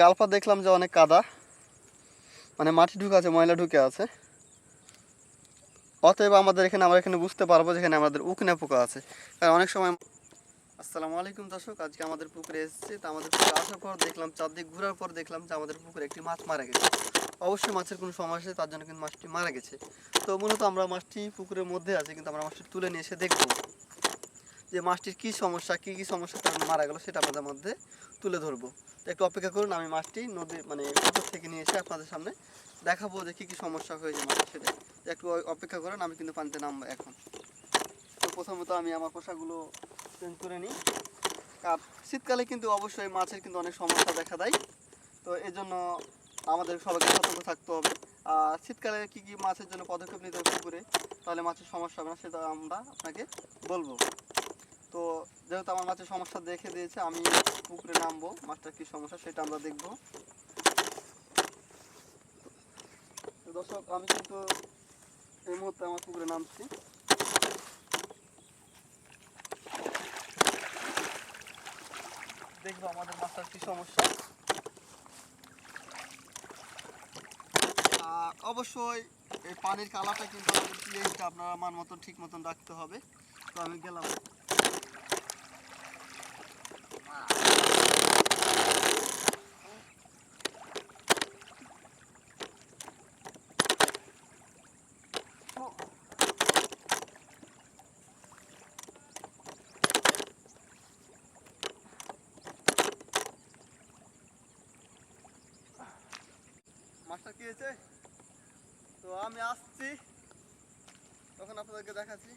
গালপা দেখলাম যে অনেক কাদা। মানে মাটি ঢুকে আছে, ময়লা ঢুকে আছে। অতএব আমাদের এখানে, আমরা এখানে বুঝতে পারব যেখানে আমাদের উকনা পোকা আছে। কারণ অনেক সময় আসসালামু আলাইকুম দর্শক, আজকে আমাদের পুকুরে এসেছি। তো আমাদের পুকুরে আসার পর দেখলাম, চারদিক ঘোরার পর দেখলাম যে আমাদের পুকুরে একটি মাছ মারা গেছে। অবশ্যই মাছের কোনো সমস্যা তার জন্য কিন্তু মাছটি মারা গেছে। তো মূলত আমরা মাছটি পুকুরের মধ্যে আছে, কিন্তু আমরা মাছটি তুলে নিয়ে এসে দেখব যে মাছটির কী সমস্যা, কী কী সমস্যা, কারণে মারা গেল, সেটা আমাদের মধ্যে তুলে ধরবো। তো একটু অপেক্ষা করুন, আমি মাছটি নদী মানে পুকুর থেকে নিয়ে এসে আপনাদের সামনে দেখাবো যে কী কী সমস্যা হয়েছে মাছের সেটা একটু অপেক্ষা করেন, আমি কিন্তু পানিতে নামবো এখন। তো প্রথমত আমি আমার পোশাকগুলো চেঞ্জ করে নিই। আর শীতকালে কিন্তু অবশ্যই মাছের কিন্তু অনেক সমস্যা দেখা দেয়। তো এই জন্য আমাদের সবাইকে সতর্ক থাকতে হবে। আর শীতকালে কী কী মাছের জন্য পদক্ষেপ নিতে হবে পুকুরে তাহলে মাছের সমস্যা হবে না, সেটা আমরা আপনাকে বলব। তো যেহেতু আমার মাছের সমস্যা দেখে দিয়েছে, আমি পুকুরে নামবো, মাছটার কী সমস্যা সেটা আমরা দেখব। দর্শক, আমি কিন্তু এই মুহূর্তে আমার পুকুরে নামছি। দেখব আমাদের মাছটার কি সমস্যা। অবশ্যই এই পানির কালারটা কিন্তু আপনারা মান মতন ঠিক মতন রাখতে হবে। তো আমি গেলাম। হয়েছে তো আমি আসছি। তখন আপনাদেরকে দেখাচ্ছি।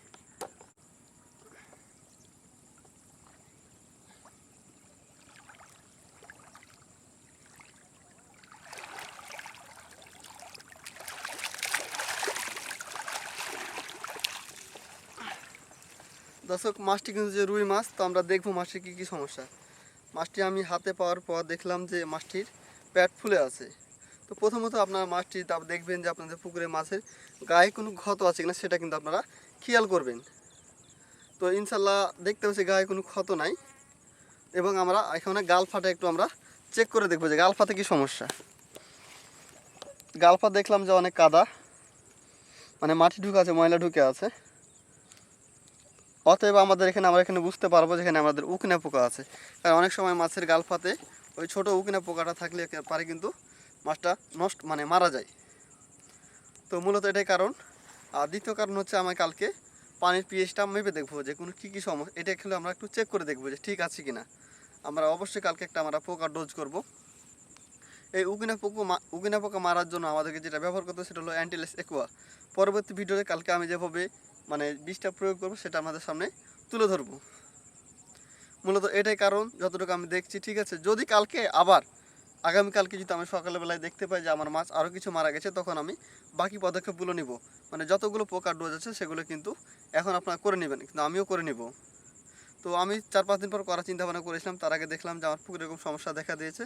দর্শক, মাছটি কিন্তু যে রুই মাছ, তো আমরা দেখব মাছটির কী কী সমস্যা। মাছটি আমি হাতে পাওয়ার পর দেখলাম যে মাছটির পেট ফুলে আছে। তো প্রথমত আপনারা মাছটি দেখবেন যে আপনাদের পুকুরে মাছের গায়ে কোনো ক্ষত আছে কিনা সেটা কিন্তু আপনারা খেয়াল করবেন। তো ইনশাল্লাহ দেখতে পাচ্ছি গায়ে কোনো ক্ষত নাই এবং আমরা এখানে গাল ফাটা একটু আমরা চেক করে দেখব যে গাল ফাতে কী সমস্যা। গালফা দেখলাম যে অনেক কাদা মানে মাটি ঢুকে আছে, ময়লা ঢুকে আছে। অতএব আমাদের এখানে, আমরা এখানে বুঝতে পারব যেখানে আমাদের উকনা পোকা আছে। কারণ অনেক সময় মাছের গালফাতে ওই ছোটো উকনা পোকাটা থাকলে পারে কিন্তু মাছটা নষ্ট মানে মারা যায়। তো মূলত এটাই কারণ। আর দ্বিতীয় কারণ হচ্ছে আমি কালকে পানির পিএইচটা মেপে দেখব যে কোনো কী কী সমস্যা, এটা খেলে আমরা একটু চেক করে দেখব যে ঠিক আছে কি না আমরা অবশ্যই কালকে একটা আমরা পোকা ডোজ করব। এই উকিনা পোকা উকিনা পোকা মারার জন্য আমাদেরকে যেটা ব্যবহার করতে সেটা হলো অ্যান্টিলেস একুয়া পরবর্তী ভিডিওতে কালকে আমি যেভাবে মানে বিষটা প্রয়োগ করব সেটা আমাদের সামনে তুলে ধরবো। মূলত এটাই কারণ, যতটুকু আমি দেখছি, ঠিক আছে? যদি কালকে আবার আগামীকালকে যদি আমি সকালবেলায় দেখতে পাই যে আমার মাছ আরও কিছু মারা গেছে, তখন আমি বাকি পদক্ষেপগুলো নিব। মানে যতগুলো পোকার ডোজ আছে, সেগুলো কিন্তু এখন আপনারা করে নেবেন, কিন্তু আমিও করে নিব। তো আমি চার পাঁচ দিন পর করার চিন্তা ভাবনা করেছিলাম, তার আগে দেখলাম যে আমার পুকুরে এরকম সমস্যা দেখা দিয়েছে।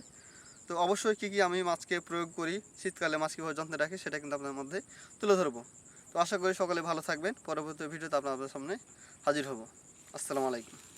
তো অবশ্যই কী কী আমি মাছকে প্রয়োগ করি, শীতকালে মাছ কীভাবে যত্নে রাখি, সেটা কিন্তু আপনার মধ্যে তুলে ধরবো। তো আশা করি সকলে ভালো থাকবেন, পরবর্তী ভিডিওতে আপনাদের সামনে হাজির হব। আসসালামু আলাইকুম।